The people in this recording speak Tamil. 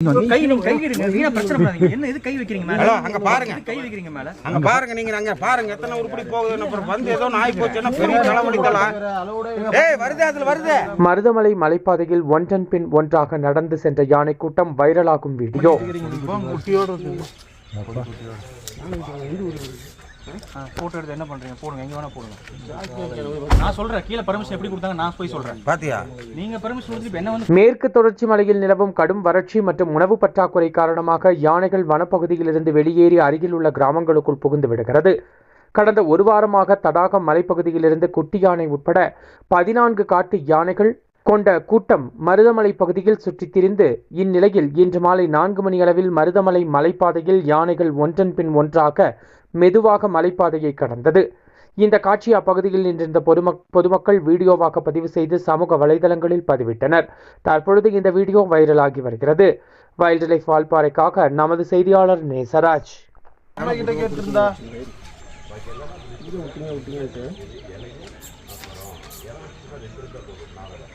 கை நீங்க கை விடுங்க வீணா பிரச்சனை பண்ணாதீங்க. என்ன இது கை வைக்கிறீங்க மேல? ஹலோ, அங்க பாருங்க. எதுக்கு கை வைக்கிறீங்க மேல? அங்க பாருங்க நீங்க அங்க பாருங்க. எத்தனை உருப்படி போகுதுன்னு அப்புறம் வந்து ஏதோ நாய் போச்சுன்னா பெரிய தலைவலிக்கலாம் ஏய் வருது அதுல வருது. மருதமலை மலைப்பாதையில் ஒன்றன் பின் ஒன்றாக நடந்து சென்ற யானை கூட்டம் வைரலாகும் வீடியோ. போட்டோ எடுத்து என்ன பண்றீங்க? போடுங்க எங்க வேணா போடுங்க. நான் சொல்றேன் கீழே பர்மிஷன் எப்படி கொடுத்தாங்க நான் போய் சொல்றேன். பாத்தியா? நீங்க பர்மிஷன் கொடுத்து இப்ப என்ன வந்து மேற்கு தொடர்ச்சி மலையில் நிலவும் கடும் வறட்சி மற்றும் உணவு பற்றாக்குறை காரணமாக யானைகள் வனப்பகுதியிலிருந்து வெளியேறி அருகில் உள்ள கிராமங்களுக்குள் புகுந்து விடுகிறது. கடந்த ஒரு வாரமாக தடாகம் மலைப்பகுதியிலிருந்து குட்டி யானை உட்பட பதினான்கு காட்டு யானைகள் கொண்ட கூட்டம் மருதமலை பகுதியில் சுற்றித் திரிந்து இந்நிலையில் இன்று மாலை நான்கு மணி அளவில் மருதமலை மலைப்பாதையில் யானைகள் ஒன்றன் பின் ஒன்றாக மெதுவாக மலைப்பாதையை கடந்தது. இந்த காட்சி அப்பகுதியில் நின்றிருந்த பொதுமக் பொதுமக்கள் வீடியோவாக பதிவு செய்து சமூக வலைதளங்களில் பதிவிட்டனர். தற்பொழுது இந்த வீடியோ வைரலாகி வருகிறது. வைல்ட் லைஃப் வால்பாறைக்காக நமது செய்தியாளர் நேசராஜ். நாலரை